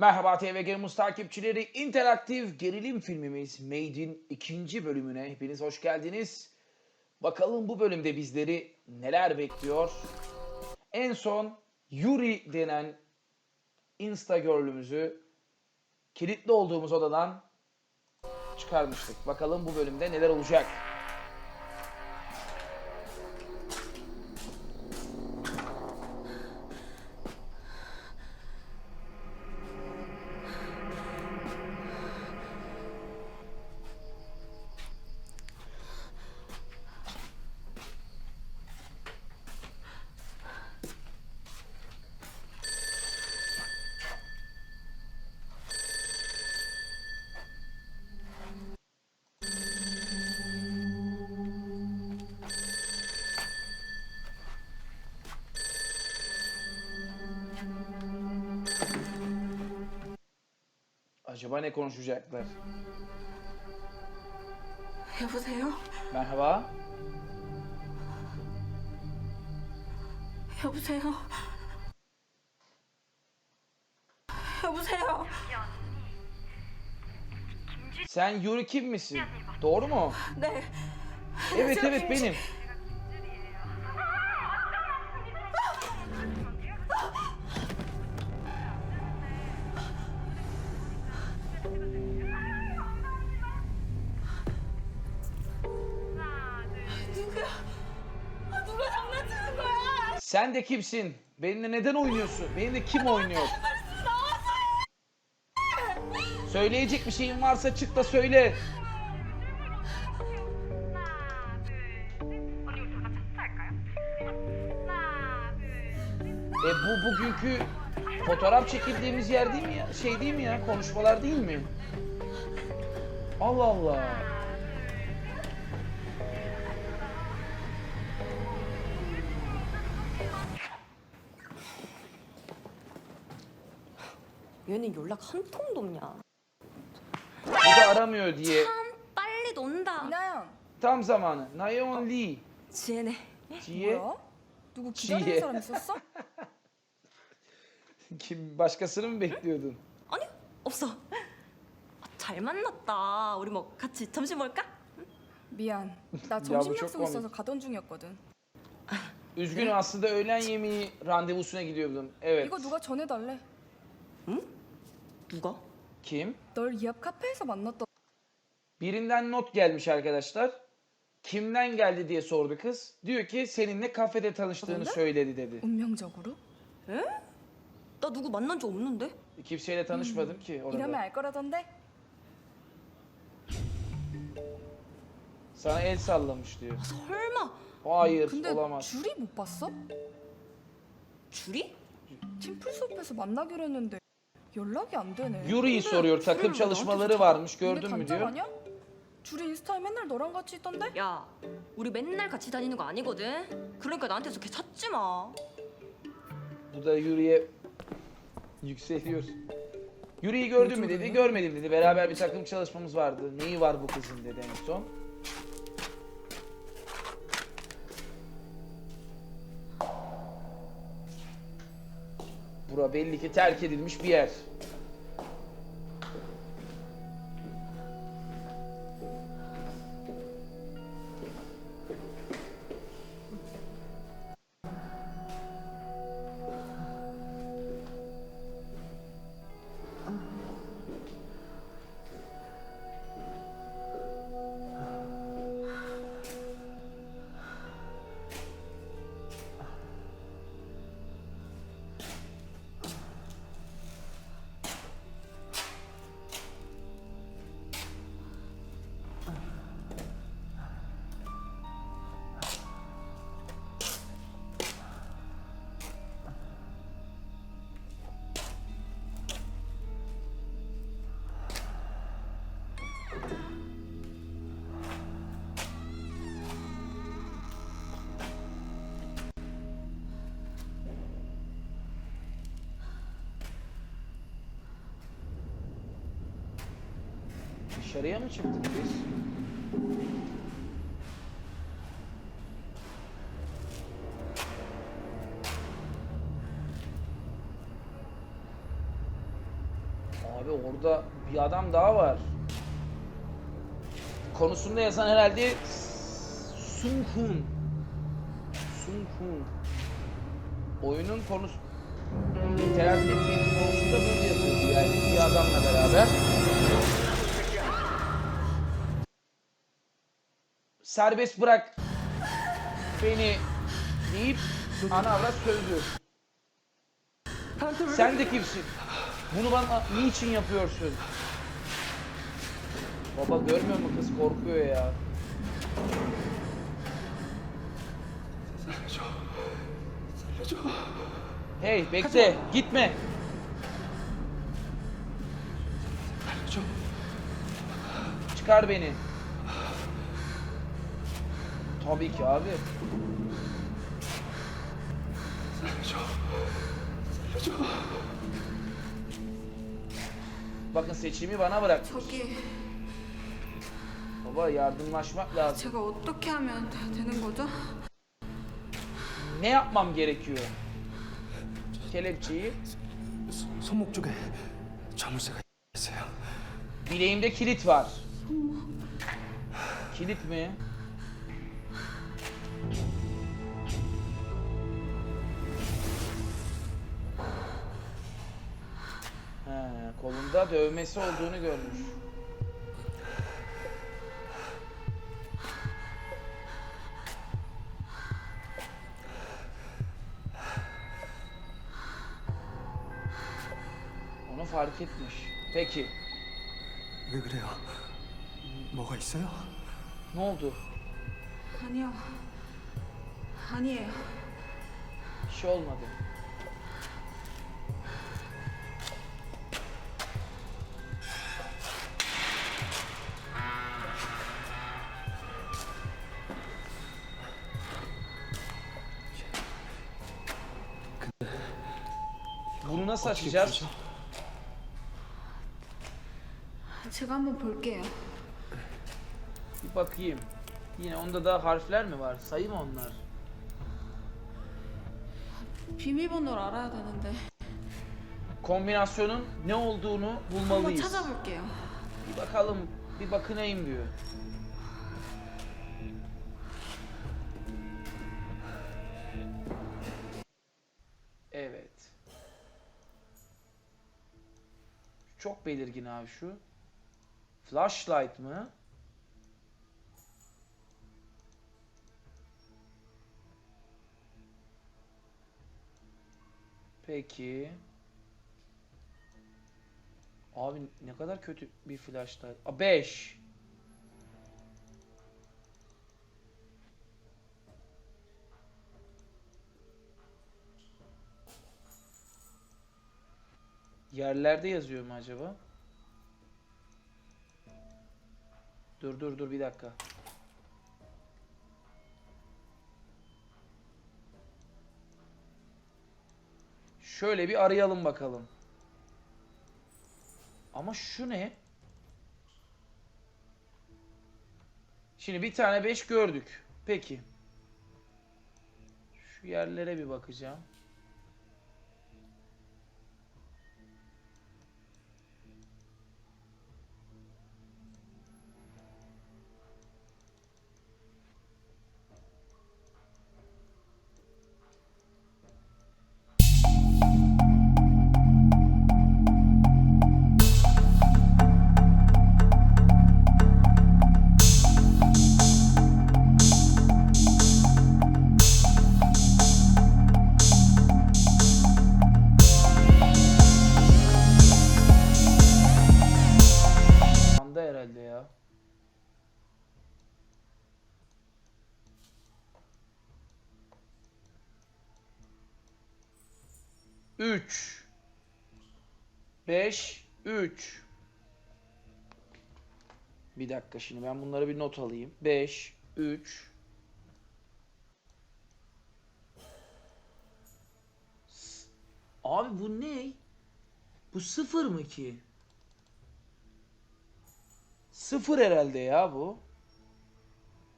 Merhaba TV Games takipçileri. interaktif gerilim filmimiz Made'in ikinci bölümüne hepiniz hoş geldiniz. Bakalım bu bölümde bizleri neler bekliyor. En son Yuri denen Insta Girl'ümüzü kilitli olduğumuz odadan çıkarmıştık. Bakalım bu bölümde neler olacak. Acaba ne konuşacaklar? 여보세요? Merhaba. 여보세요? 여보세요? Sen Yuri kim misin? Doğru mu? 네. Evet Sen evet kimsin? benim. Sen de kimsin? Benimle neden oynuyorsun? Benimle kim oynuyor? Söyleyecek bir şeyin varsa çık da söyle. E bu bugünkü fotoğraf çekildiğimiz yer değil mi ya? Şey değil mi ya? Konuşmalar değil mi? Allah Allah. 얘는 연락 한 통도 없냐? Bu da aramıyor diye. 빨리 논다. 이나영, Tam zamanı. Nayeon Lee. 지혜네. 뭐야? 누구 지혜. 기다리는 사람 있었어? Kim başkasını mı bekliyordun? 아니 없어. 아, 잘 만났다. 우리 뭐 같이 점심 먹을까? 미안, 나 야, 점심 뭐 약속 있어서 가던 중이었거든. Üzgünüm aslında öğlen yemeği randevusuna gidiyordum. Evet. 이거 누가 전해달래? 누가? Kim? 널 이 앞 카페에서 만났던 Birinden not gelmiş arkadaşlar. Kimden geldi diye sordu kız. Diyor ki seninle kafede tanıştığını Adında? söyledi dedi. 운명적으로? 에? 나 누구 만난 적 없는데? Kimseyle tanışmadım ki 이러면 orada. 알 거라던데? Sana el sallamış diyor. 아, 설마 Hayır 근데 olamaz. 줄이 못 봤어? 줄이? 팀플 수업에서 만나기로 했는데 연락이 안 되네. Yuri'yi soruyor. Takım Yuri çalışmaları 나한테 varmış. 니네 Gördün mü 단짝 diyor. 아니야? 줄이 인스타에 맨날 너랑 같이 있던데? 야, 우리 맨날 같이 다니는 거 아니거든. 그러니까 나한테서 걔 찾지 마. Bu da Yuri'ye yükseliyor. Yuri'yi gördün mü dedi. Görmedim dedi. Beraber bir takım çalışmamız vardı. Neyi var bu kızın dedi en son. Bura belli ki terk edilmiş bir yer. Dışarıya mı çıktık biz? Abi orada bir adam daha var. Konusunda yazan herhalde Sung Hun. Sung Hun. Oyunun konusu interaktif film konusunda böyle yazıyordu yani bir adamla beraber. Serbest bırak beni deyip ana avrat sövdü. Sen de kimsin? Bunu bana niçin yapıyorsun? Baba görmüyor mu kız korkuyor ya. Hey bekle gitme. Çıkar beni. Tabii ki abi. Bakın seçimi bana bırak. 저기 Baba yardımlaşmak lazım. 제가 어떻게 하면 되는 거죠? Ne yapmam gerekiyor? Kelepçeyi 손- 손목 쪽에 자물쇠가 있어요. bileğimde kilit var. Kilit mi? kolunda dövmesi olduğunu görmüş. Onu fark etmiş. Peki. 왜 그래요? 뭐가 있어요? Ne oldu? 아니요. 아니에요. Bir şey olmadı. nasıl 어떻게 açacağız? 풀죠? 제가 한번 볼게요. Bir bakayım. Yine onda da harfler mi var? Sayı mı onlar? 비밀번호를 알아야 되는데 Kombinasyonun ne olduğunu 한번 bulmalıyız. 찾아볼게요. Bir bakalım, bir bakınayım diyor. Çok belirgin abi şu. Flashlight mı? Peki. Abi ne kadar kötü bir flashlight. A 5. Yerlerde yazıyor mu acaba? Dur dur dur bir dakika. Şöyle bir arayalım bakalım. Ama şu ne? Şimdi bir tane 5 gördük. Peki. Şu yerlere bir bakacağım. 3 5 3 Bir dakika şimdi ben bunlara bir not alayım. 5 3 Abi bu ne? Bu sıfır mı ki? Sıfır herhalde ya bu.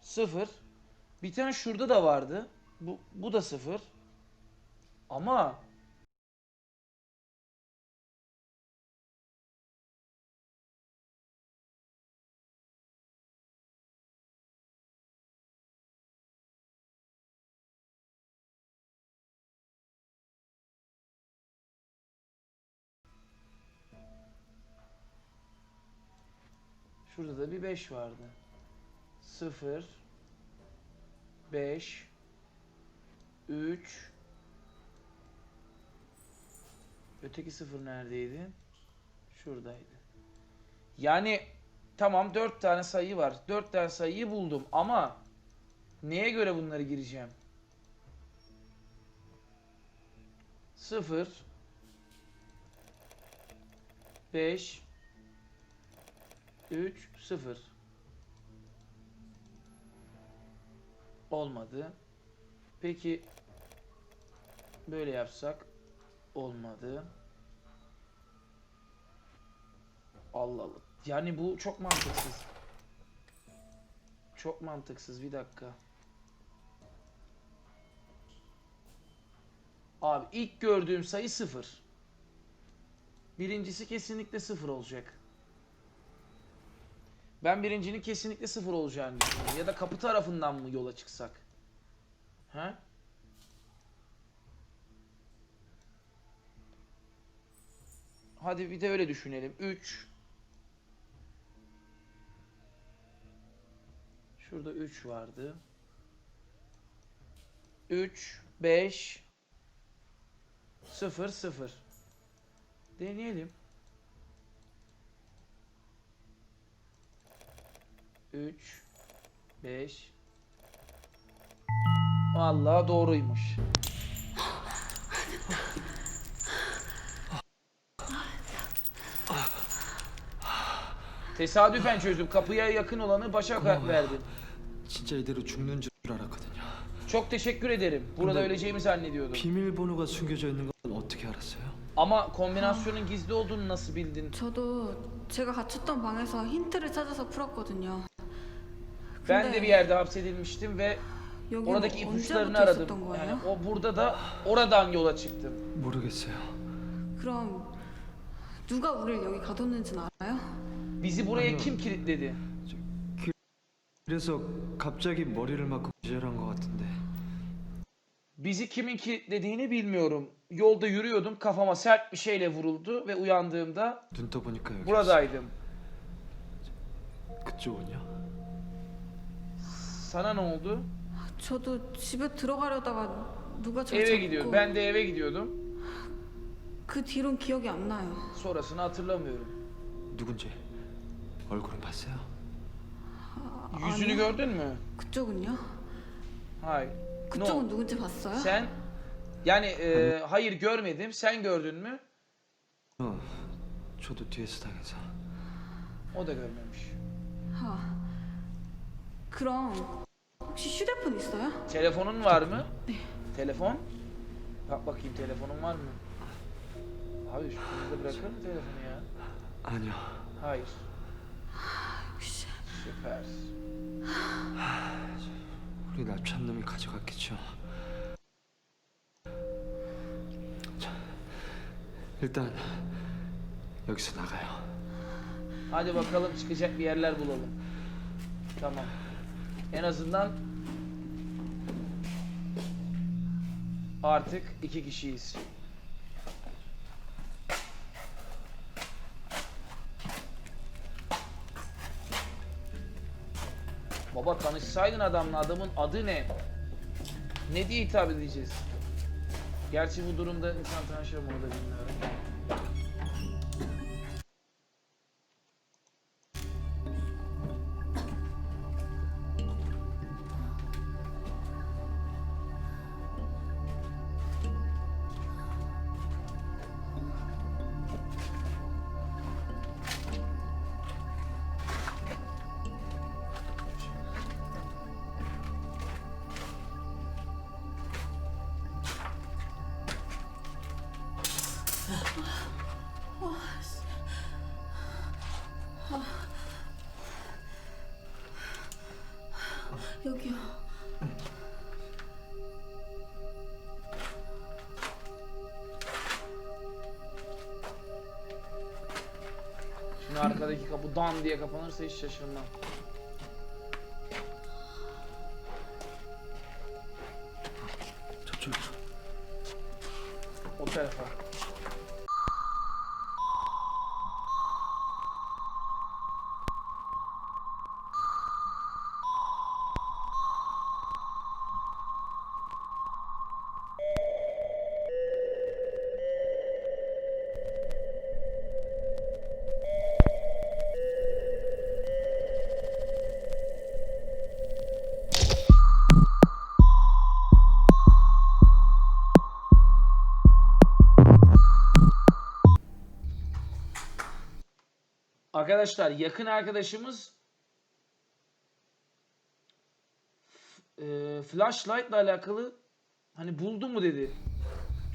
Sıfır. Bir tane şurada da vardı. Bu, bu da sıfır. Ama Şurada da bir 5 vardı. 0 5 3 Öteki 0 neredeydi? Şuradaydı. Yani tamam 4 tane sayı var. 4 tane sayıyı buldum ama neye göre bunları gireceğim? 0 5 3 0 Olmadı. Peki böyle yapsak olmadı. Allah Allah. Yani bu çok mantıksız. Çok mantıksız. Bir dakika. Abi ilk gördüğüm sayı 0. Birincisi kesinlikle 0 olacak. Ben birincinin kesinlikle 0 olacağını düşünüyorum. Ya da kapı tarafından mı yola çıksak? He? Hadi bir de öyle düşünelim. 3 Şurada 3 vardı. 3 5 0 0 Deneyelim. 3 5 Vallahi doğruymuş. Tesadüfen çözdüm. Kapıya yakın olanı başa Tamam. verdim. 진짜 이대로 죽는 줄 알았거든요. Çok teşekkür ederim. Burada Bunda- öleceğimi zannediyordum. 비밀번호가 숨겨져 있는 건 어떻게 알았어요? Ama kombinasyonun gizli olduğunu nasıl bildin? 저도 제가 갇혔던 방에서 힌트를 찾아서 풀었거든요. Ben de bir yerde hapsedilmiştim ve 여기 oradaki 언제부터 ipuçlarını aradım. 있었던 거예요? Yani o burada da oradan yola çıktım. 모르겠어요. 그럼 누가 우리를 여기 가뒀는지는 알아요? Bizi buraya Anlıyorum. kim kilitledi? 그래서 갑자기 머리를 맞고 기절한 것 같은데. Bizi kimin kilitlediğini bilmiyorum. Yolda yürüyordum kafama sert bir şeyle vuruldu ve uyandığımda 눈 떠보니까 여기. buradaydım. 그쪽은요? Sana ne oldu? 저도 집에 들어가려다가 누가 절 Eve 잡고 gidiyorum. Ben de eve gidiyordum. 그 뒤론 기억이 안 나요. Sonrasını hatırlamıyorum. 누군지 얼굴은 봤어요? Yüzünü 아니요. gördün mü? 그쪽은요? Hayır. 그쪽은 No. 누군지 봤어요? Sen yani e, hayır görmedim. Sen gördün mü? 어, 저도 뒤에서 당해서. O da görmemiş. 아, 그럼 혹시 휴대폰 있어요? Telefonun var mı? Telefon? Bak bakayım telefonun var mı? Abi şu kızı bırakır mı telefonu ya? 아니요. Hayır. 혹시 Süper. 우리 납치한 놈이 가져갔겠죠. 자, 일단 여기서 나가요. Hadi bakalım çıkacak bir yerler bulalım. Tamam. En azından artık iki kişiyiz. Baba tanışsaydın adamla adamın adı ne? Ne diye hitap edeceğiz? Gerçi bu durumda insan tanışır mı onu da bilmiyorum. Yok yok. Şimdi arkadaki kapı dan diye kapanırsa hiç şaşırmam. Arkadaşlar yakın arkadaşımız e, flashlight ile alakalı hani buldu mu dedi.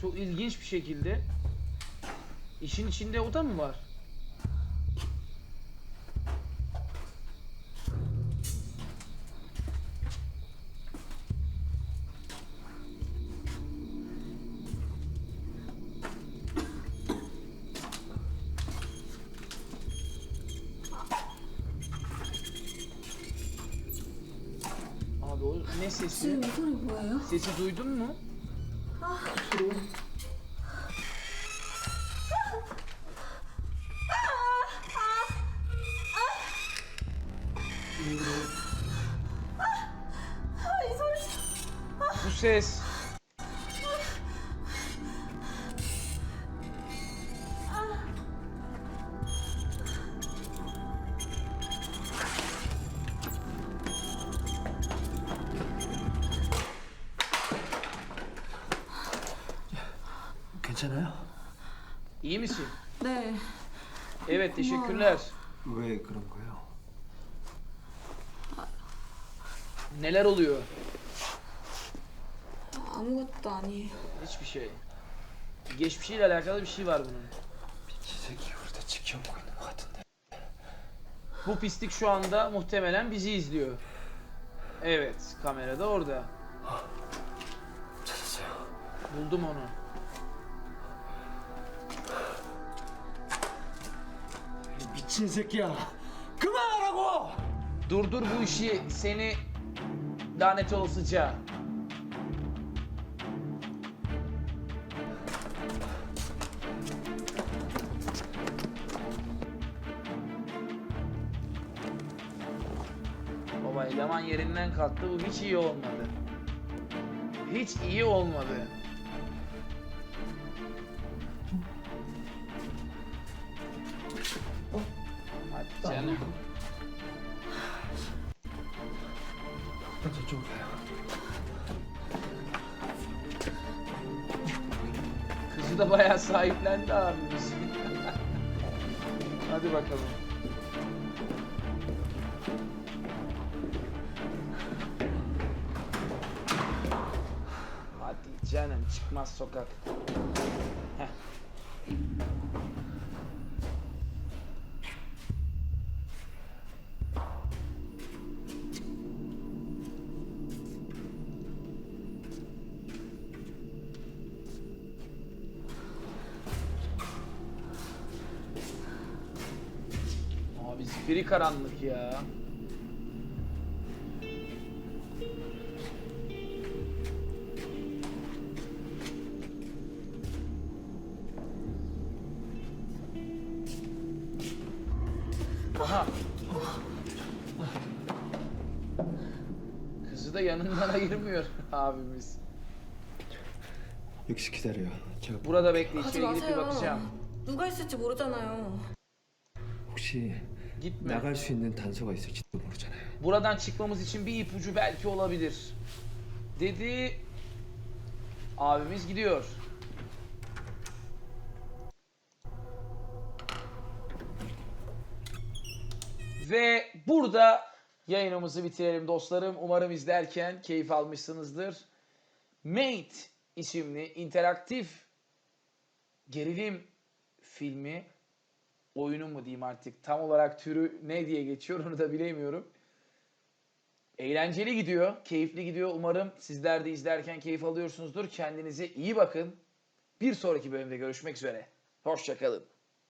Çok ilginç bir şekilde. İşin içinde o da mı var? ne sesi? Suyumuzun boyu. Sesi duydun mu? Ah. Kuru. Bu ses 괜찮아요? İyi misin? 네. Evet teşekkürler. 왜 그런 거예요? Neler oluyor? 아무것도 아니에요. Hiçbir şey. Geçmişiyle alakalı bir şey var bunun. 기색이 우리 다 지켜보고 있는 것 같은데. Bu pislik şu anda muhtemelen bizi izliyor. Evet, kamerada orada. 찾았어요. Buldum onu. 이 미친 새끼야. 그만하라고! Durdur bu işi seni lanet olasıca. Baba eleman yerinden kalktı bu hiç iyi olmadı. Hiç iyi olmadı. Kızı da bayağı sahiplendi abimiz. Hadi bakalım. Hadi canım çıkmaz sokak. Abi zifiri karanlık ya. Aha. Kızı da yanından ayırmıyor abimiz. 여기서 기다려요. 제가 Burada bekle 가지 içeri gidip bir 마세요. bakacağım. 누가 있을지 모르잖아요. 혹시 Gitme. 나갈 수 있는 단서가 있을지도 모르잖아요. Buradan çıkmamız için bir ipucu belki olabilir. Dedi. Abimiz gidiyor. Ve burada yayınımızı bitirelim dostlarım. Umarım izlerken keyif almışsınızdır. Mate isimli interaktif gerilim filmi oyunu mu diyeyim artık tam olarak türü ne diye geçiyor onu da bilemiyorum. Eğlenceli gidiyor, keyifli gidiyor. Umarım sizler de izlerken keyif alıyorsunuzdur. Kendinize iyi bakın. Bir sonraki bölümde görüşmek üzere. Hoşçakalın.